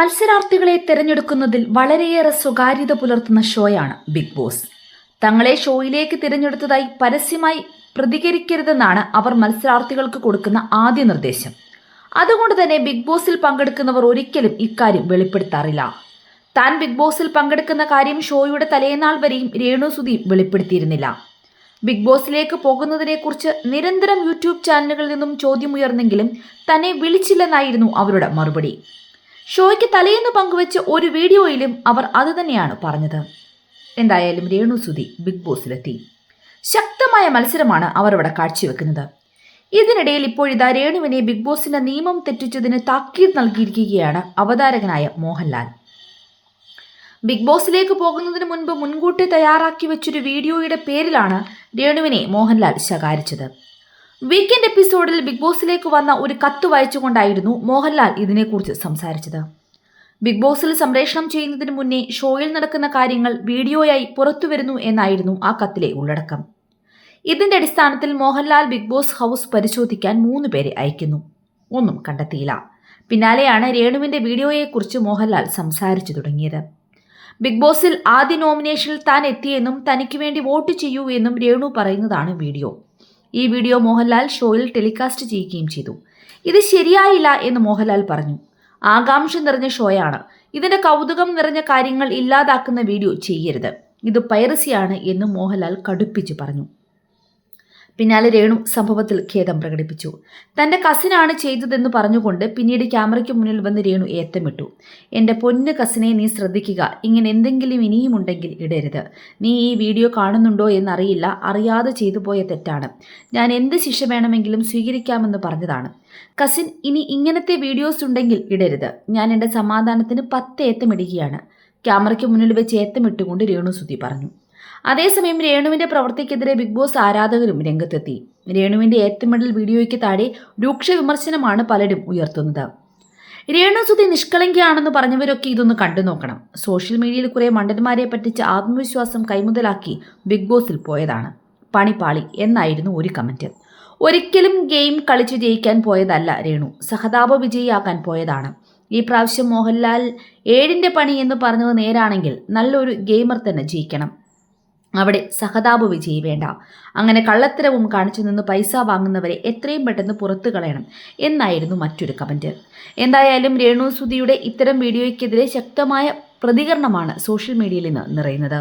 മത്സരാർത്ഥികളെ തിരഞ്ഞെടുക്കുന്നതിൽ വളരെയേറെ സ്വകാര്യത പുലർത്തുന്ന ഷോയാണ് ബിഗ് ബോസ്. തങ്ങളെ ഷോയിലേക്ക് തിരഞ്ഞെടുത്തതായി പരസ്യമായി പ്രതികരിക്കരുതെന്നാണ് അവർ മത്സരാർത്ഥികൾക്ക് കൊടുക്കുന്ന ആദ്യ നിർദ്ദേശം. അതുകൊണ്ട് തന്നെ ബിഗ് ബോസിൽ പങ്കെടുക്കുന്നവർ ഒരിക്കലും ഇക്കാര്യം വെളിപ്പെടുത്താറില്ല. താൻ ബിഗ് ബോസിൽ പങ്കെടുക്കുന്ന കാര്യം ഷോയുടെ തലേനാൾ വരെയും രേണു സുധീം വെളിപ്പെടുത്തിയിരുന്നില്ല. ബിഗ് ബോസിലേക്ക് പോകുന്നതിനെക്കുറിച്ച് നിരന്തരം യൂട്യൂബ് ചാനലുകളിൽ നിന്നും ചോദ്യമുയർന്നെങ്കിലും തന്നെ വിളിച്ചില്ലെന്നായിരുന്നു അവരുടെ മറുപടി. ഷോയ്ക്ക് തലേന്ന് പങ്കുവെച്ച ഒരു വീഡിയോയിലും അവർ അത് തന്നെയാണ് പറഞ്ഞത്. എന്തായാലും രേണു സുധി ബിഗ് ബോസിലെത്തി. ശക്തമായ മത്സരമാണ് അവർ അവിടെ കാഴ്ചവെക്കുന്നത്. ഇതിനിടയിൽ ഇപ്പോഴിതാ രേണുവിനെ ബിഗ് ബോസിന്റെ നിയമം തെറ്റിച്ചതിന് താക്കീത് നൽകിയിരിക്കുകയാണ് അവതാരകനായ മോഹൻലാൽ. ബിഗ് ബോസിലേക്ക് പോകുന്നതിന് മുൻപ് മുൻകൂട്ടി തയ്യാറാക്കി വെച്ചൊരു വീഡിയോയുടെ പേരിലാണ് രേണുവിനെ മോഹൻലാൽ ശകാരിച്ചത്. വീക്കെൻഡ് എപ്പിസോഡിൽ ബിഗ് ബോസിലേക്ക് വന്ന ഒരു കത്ത് വായിച്ചുകൊണ്ടായിരുന്നു മോഹൻലാൽ ഇതിനെക്കുറിച്ച് സംസാരിച്ചത്. ബിഗ് ബോസിൽ സംപ്രേഷണം ചെയ്യുന്നതിന് മുന്നേ ഷോയിൽ നടക്കുന്ന കാര്യങ്ങൾ വീഡിയോയായി പുറത്തുവരുന്നു എന്നായിരുന്നു ആ കത്തിലെ ഉള്ളടക്കം. ഇതിന്റെ അടിസ്ഥാനത്തിൽ മോഹൻലാൽ ബിഗ് ബോസ് ഹൗസ് പരിശോധിക്കാൻ മൂന്ന് പേരെ അയക്കുന്നു. ഒന്നും കണ്ടെത്തിയില്ല. പിന്നാലെയാണ് രേണുവിന്റെ വീഡിയോയെക്കുറിച്ച് മോഹൻലാൽ സംസാരിച്ചു തുടങ്ങിയത്. ബിഗ് ബോസിൽ ആദ്യ നോമിനേഷനിൽ താൻ എത്തിയെന്നും തനിക്ക് വേണ്ടി വോട്ട് ചെയ്യൂ എന്നും രേണു പറയുന്നതാണ് വീഡിയോ. ഈ വീഡിയോ മോഹൻലാൽ ഷോയിൽ ടെലികാസ്റ്റ് ചെയ്യുകയും ചെയ്തു. ഇത് ശരിയായില്ല എന്ന് മോഹൻലാൽ പറഞ്ഞു. ആകാംക്ഷ നിറഞ്ഞ ഷോയാണ്. ഇതിന്റെ കൗതുകം നിറഞ്ഞ കാര്യങ്ങൾ ഇല്ലാതാക്കുന്ന വീഡിയോ ചെയ്യരുത്. ഇത് പൈറസിയാണ് എന്ന് മോഹൻലാൽ കടുപ്പിച്ചു പറഞ്ഞു. പിന്നാലെ രേണു സംഭവത്തിൽ ഖേദം പ്രകടിപ്പിച്ചു. തന്റെ കസിനാണ് ചെയ്തതെന്ന് പറഞ്ഞുകൊണ്ട് പിന്നീട് ക്യാമറയ്ക്ക് മുന്നിൽ വന്ന് രേണു ഏത്തമിട്ടു. എന്റെ പൊന്ന് കസിനെ നീ ശ്രദ്ധിക്കുക. ഇങ്ങനെ എന്തെങ്കിലും ഇനിയും ഉണ്ടെങ്കിൽ ഇടരുത്. നീ ഈ വീഡിയോ കാണുന്നുണ്ടോ എന്നറിയില്ല. അറിയാതെ ചെയ്തു പോയ തെറ്റാണ്. ഞാൻ എന്ത് ശിക്ഷ വേണമെങ്കിലും സ്വീകരിക്കാമെന്ന് പറഞ്ഞതാണ്. കസിൻ ഇനി ഇങ്ങനത്തെ വീഡിയോസ് ഉണ്ടെങ്കിൽ ഇടരുത്. ഞാൻ എന്റെ സമാധാനത്തിന് പത്ത് ഏത്തമിടുകയാണ് ക്യാമറയ്ക്ക് മുന്നിൽ വെച്ച് ഏത്തമിട്ടുകൊണ്ട് രേണു സുധി പറഞ്ഞു. അതേസമയം രേണുവിന്റെ പ്രവൃത്തിക്കെതിരെ ബിഗ് ബോസ് ആരാധകരും രംഗത്തെത്തി. രേണുവിന്റെ ഏറ്റുമിടൽ വീഡിയോയ്ക്ക് താഴെ രൂക്ഷ വിമർശനമാണ് പലരും ഉയർത്തുന്നത്. രേണു സുധി നിഷ്കളങ്കയാണെന്ന് പറഞ്ഞവരൊക്കെ ഇതൊന്ന് കണ്ടു നോക്കണം. സോഷ്യൽ മീഡിയയിൽ കുറെ മണ്ടന്മാരെ പറ്റിച്ച് ആത്മവിശ്വാസം കൈമുതലാക്കി ബിഗ് ബോസിൽ പോയതാണ്. പണിപ്പാളി എന്നായിരുന്നു ഒരു കമന്റ്. ഒരിക്കലും ഗെയിം കളിച്ചു ജയിക്കാൻ പോയതല്ല രേണു. സഹതാപ വിജയിയാക്കാൻ പോയതാണ്. ഈ പ്രാവശ്യം മോഹൻലാൽ ഏഴിന്റെ പണി എന്ന് പറഞ്ഞത് നേരാണെങ്കിൽ നല്ലൊരു ഗെയിമർ തന്നെ ജയിക്കണം. അവിടെ സഹതാപ വിജയി വേണ്ട. അങ്ങനെ കള്ളത്തരവും കാണിച്ചു നിന്ന് പൈസ വാങ്ങുന്നവരെ എത്രയും പെട്ടെന്ന് പുറത്തു കളയണം എന്നായിരുന്നു മറ്റൊരു കമന്റ് എന്തായാലും രേണു സുധിയുടെ ഇത്തരം വീഡിയോയ്ക്കെതിരെ ശക്തമായ പ്രതികരണമാണ് സോഷ്യൽ മീഡിയയിൽ നിന്ന് നിറയുന്നത്.